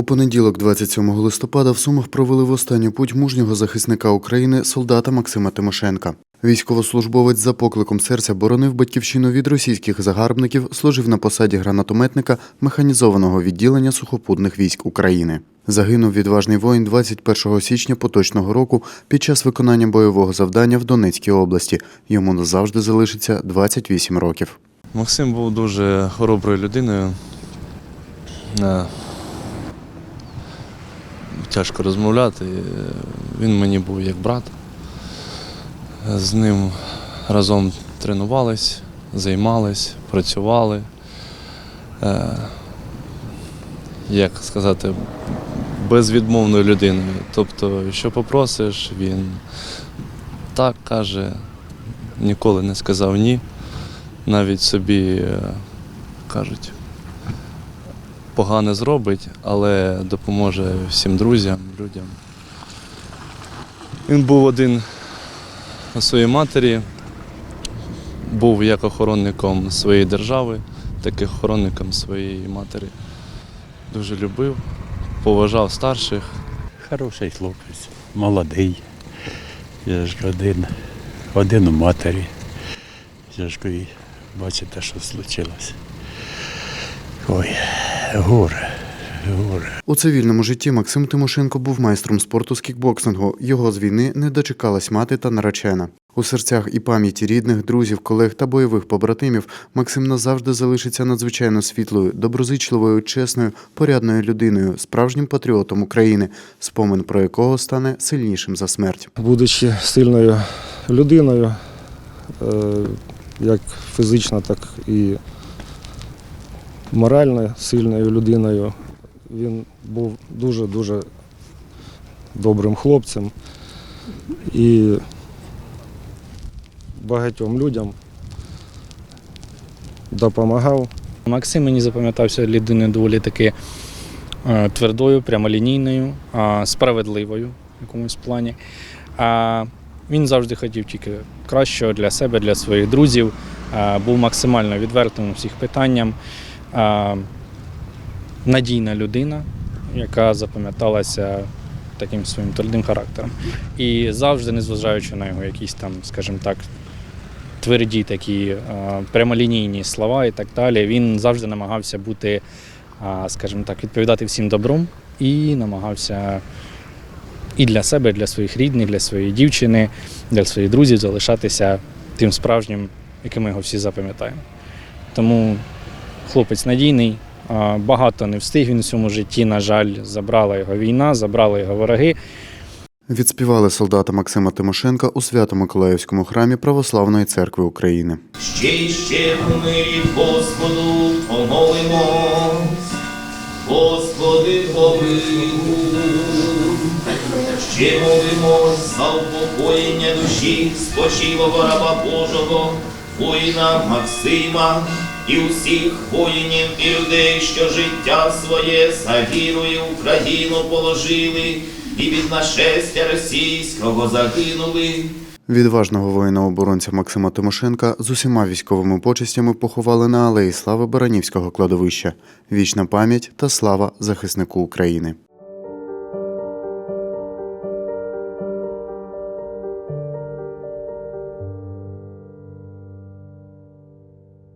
У понеділок, 27 листопада, в Сумах провели в останню путь мужнього захисника України солдата Максима Тимошенка. Військовослужбовець за покликом серця боронив батьківщину від російських загарбників, служив на посаді гранатометника механізованого відділення сухопутних військ України. Загинув відважний воїн 21 січня поточного року під час виконання бойового завдання в Донецькій області. Йому назавжди залишиться 28 років. Максим був дуже хороброю людиною. Тяжко розмовляти. Е, Він мені був як брат. З ним разом тренувались, займались, працювали. Е, Як сказати, безвідмовною людиною. Тобто, що попросиш, він так каже, ніколи не сказав ні навіть собі е, кажуть, погане зробить, але допоможе всім друзям, людям. Він був один у своїй матері, був як охоронником своєї держави, так і охоронником своєї матері. Дуже любив, поважав старших. Хороший хлопець, молодий. Я ж один, один у матері. Я ж бачите, що случилось. Ой, горе. У цивільному житті Максим Тимошенко був майстром спорту з кікбоксингу. Його з війни не дочекалась мати та наречена. У серцях і пам'яті рідних, друзів, колег та бойових побратимів Максим назавжди залишиться надзвичайно світлою, доброзичливою, чесною, порядною людиною, справжнім патріотом України, спомин про якого стане сильнішим за смерть. будучи сильною людиною, е, як фізично, так і морально сильною людиною, він був дуже-дуже добрим хлопцем і багатьом людям допомагав. Максим мені запам'ятався людиною доволі таки е, твердою, прямолінійною, справедливою в якомусь плані. Він завжди хотів тільки кращого для себе, для своїх друзів, був максимально відвертим у всіх питанням. Надійна людина, яка запам'яталася таким своїм твердим характером. І завжди, незважаючи на його якісь там, скажімо так, тверді такі е, прямолінійні слова і так далі. Він завжди намагався бути, е, скажімо так, відповідати всім добром і намагався і для себе, для своїх рідних, для своєї дівчини, для своїх друзів залишатися тим справжнім, яким ми його всі запам'ятаємо. Тому хлопець надійний. Багато не встиг він у цьому житті, на жаль, забрала його війна, забрали його вороги. Відспівали солдата Максима Тимошенка у Свято-Миколаївському храмі Православної церкви України. Ще й ще в мирі Господу помолимось, Господи помилуй. Ще молимось за упокоєння душі спочилого раба Божого, воїна Максима і усіх воїнів і людей, що життя своє за вірою Україну положили і від нашестя російського загинули. Відважного воїна-оборонця Максима Тимошенка з усіма військовими почестями поховали на алеї слави Баранівського кладовища. Вічна пам'ять та слава захиснику України.